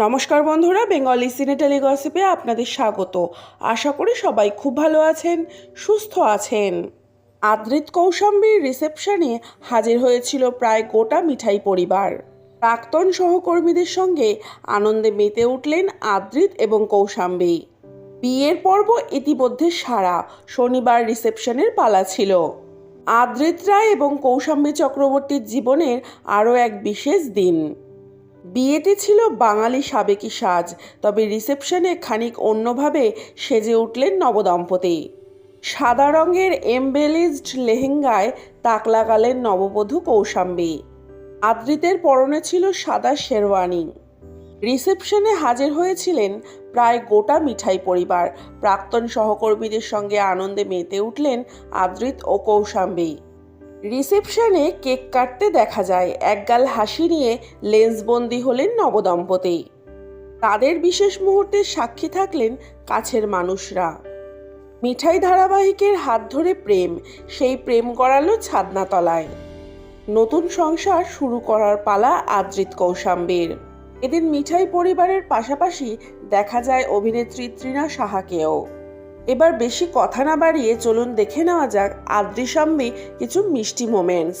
নমস্কার বন্ধুরা, বেঙ্গলি সিনেটালি গসিপে আপনাদের স্বাগত। আশা করি সবাই খুব ভালো আছেন, সুস্থ আছেন। আদ্রিত কৌশাম্বীর রিসেপশনে হাজির হয়েছিল প্রায় গোটা মিঠাই পরিবার। প্রাক্তন সহকর্মীদের সঙ্গে আনন্দে মেতে উঠলেন আদ্রিত এবং কৌশাম্বী। বিয়ের পর্ব ইতিমধ্যে সারা শনিবার রিসেপশনের পালা ছিল। আদ্রিত রায় এবং কৌশাম্বী চক্রবর্তীর জীবনের আরও এক বিশেষ দিন। বিয়েটি ছিল বাঙালি সাবেকি সাজ, তবে রিসেপশনে খানিক অন্যভাবে সেজে উঠলেন নবদম্পতি। সাদা রঙের এমবেলিজড লেহেঙ্গায় তাক লাগালেন নববধূ কৌশাম্বী। আদ্রিতের পরনে ছিল সাদা শেরওয়ানি। রিসেপশনে হাজির হয়েছিলেন প্রায় গোটা মিঠাই পরিবার। প্রাক্তন সহকর্মীদের সঙ্গে আনন্দে মেতে উঠলেন আদ্রিত ও কৌশাম্বী। রিসেপশনে কেক কাটতে দেখা যায়। একগাল হাসি নিয়ে লেন্সবন্দি হলেন নবদম্পতি। তাদের বিশেষ মুহূর্তের সাক্ষী থাকলেন কাছের মানুষরা। মিঠাই ধারাবাহিকের হাত ধরে প্রেম, সেই প্রেম গড়ালো ছাদনাতলায়। নতুন সংসার শুরু করার পালা আদ্রিত কৌশাম্বীর। এদিন মিঠাই পরিবারের পাশাপাশি দেখা যায় অভিনেত্রী তৃণা সাহাকেও। এবার বেশি কথা না বাড়িয়ে চলুন দেখে নেওয়া যাক আদ্রিসাম্বি কিছু মিষ্টি মোমেন্টস